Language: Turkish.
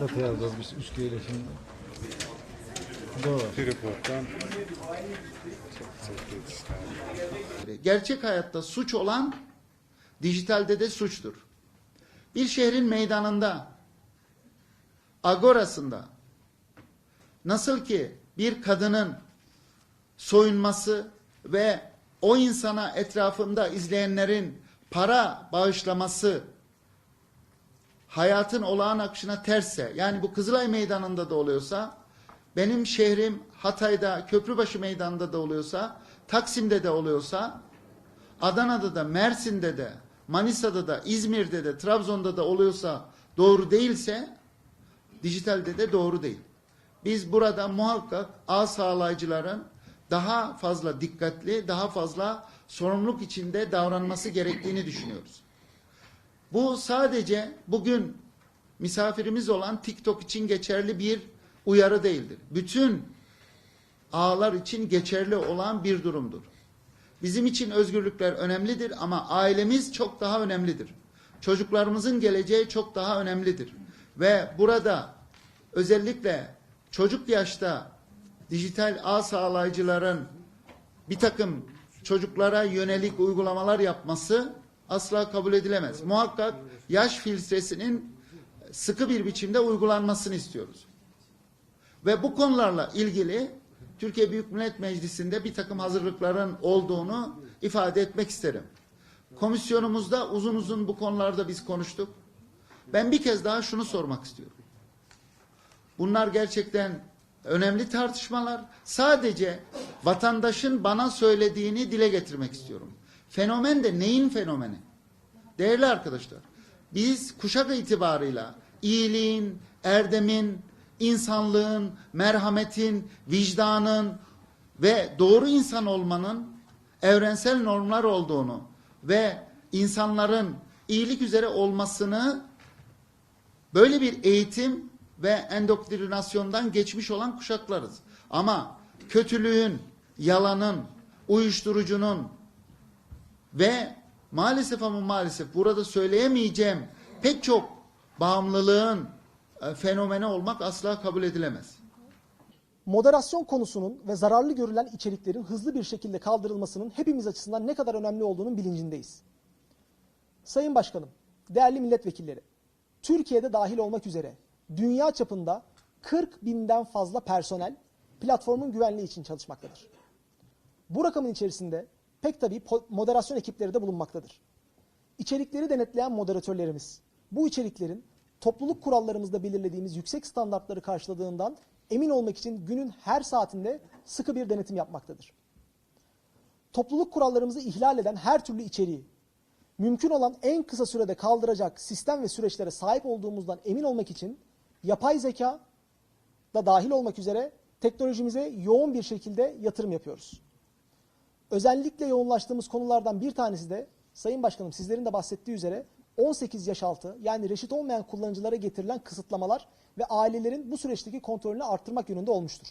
Satıyoruz biz üsküyle şimdi. Doğru. Freeport'tan çok çok Gerçek hayatta suç olan dijitalde de suçtur. Bir şehrin meydanında, agorasında nasıl ki bir kadının soyunması ve o insana etrafında izleyenlerin para bağışlaması hayatın olağan akışına tersse, yani bu Kızılay Meydanı'nda da oluyorsa, benim şehrim Hatay'da, Köprübaşı Meydanı'nda da oluyorsa, Taksim'de de oluyorsa, Adana'da da, Mersin'de de, Manisa'da da, İzmir'de de, Trabzon'da da oluyorsa doğru değilse, dijitalde de doğru değil. Biz burada muhakkak ağ sağlayıcıların daha fazla dikkatli, daha fazla sorumluluk içinde davranması gerektiğini düşünüyoruz. Bu sadece bugün misafirimiz olan TikTok için geçerli bir uyarı değildir. Bütün ağlar için geçerli olan bir durumdur. Bizim için özgürlükler önemlidir ama ailemiz çok daha önemlidir. Çocuklarımızın geleceği çok daha önemlidir. Ve burada özellikle çocuk yaşta dijital ağ sağlayıcıların bir takım çocuklara yönelik uygulamalar yapması asla kabul edilemez. Muhakkak yaş filtresinin sıkı bir biçimde uygulanmasını istiyoruz. Ve bu konularla ilgili Türkiye Büyük Millet Meclisi'nde bir takım hazırlıkların olduğunu ifade etmek isterim. Komisyonumuzda uzun uzun bu konularda biz konuştuk. Ben bir kez daha şunu sormak istiyorum. Bunlar gerçekten önemli tartışmalar. Sadece vatandaşın bana söylediğini dile getirmek istiyorum. Fenomen de neyin fenomeni? Değerli arkadaşlar, biz kuşak itibarıyla iyiliğin, erdemin, insanlığın, merhametin, vicdanın ve doğru insan olmanın evrensel normlar olduğunu ve insanların iyilik üzere olmasını böyle bir eğitim ve endoktrinasyondan geçmiş olan kuşaklarız. Ama kötülüğün, yalanın, uyuşturucunun ve maalesef ama maalesef burada söyleyemeyeceğim pek çok bağımlılığın e, fenomeni olmak asla kabul edilemez. Moderasyon konusunun ve zararlı görülen içeriklerin hızlı bir şekilde kaldırılmasının hepimiz açısından ne kadar önemli olduğunun bilincindeyiz. Sayın Başkanım, değerli milletvekilleri, Türkiye'de dahil olmak üzere dünya çapında 40 binden fazla personel platformun güvenliği için çalışmaktadır. Bu rakamın içerisinde pek tabii moderasyon ekipleri de bulunmaktadır. İçerikleri denetleyen moderatörlerimiz bu içeriklerin topluluk kurallarımızda belirlediğimiz yüksek standartları karşıladığından emin olmak için günün her saatinde sıkı bir denetim yapmaktadır. Topluluk kurallarımızı ihlal eden her türlü içeriği mümkün olan en kısa sürede kaldıracak sistem ve süreçlere sahip olduğumuzdan emin olmak için yapay zeka da dahil olmak üzere teknolojimize yoğun bir şekilde yatırım yapıyoruz. Özellikle yoğunlaştığımız konulardan bir tanesi de Sayın Başkanım sizlerin de bahsettiği üzere 18 yaş altı yani reşit olmayan kullanıcılara getirilen kısıtlamalar ve ailelerin bu süreçteki kontrolünü arttırmak yönünde olmuştur.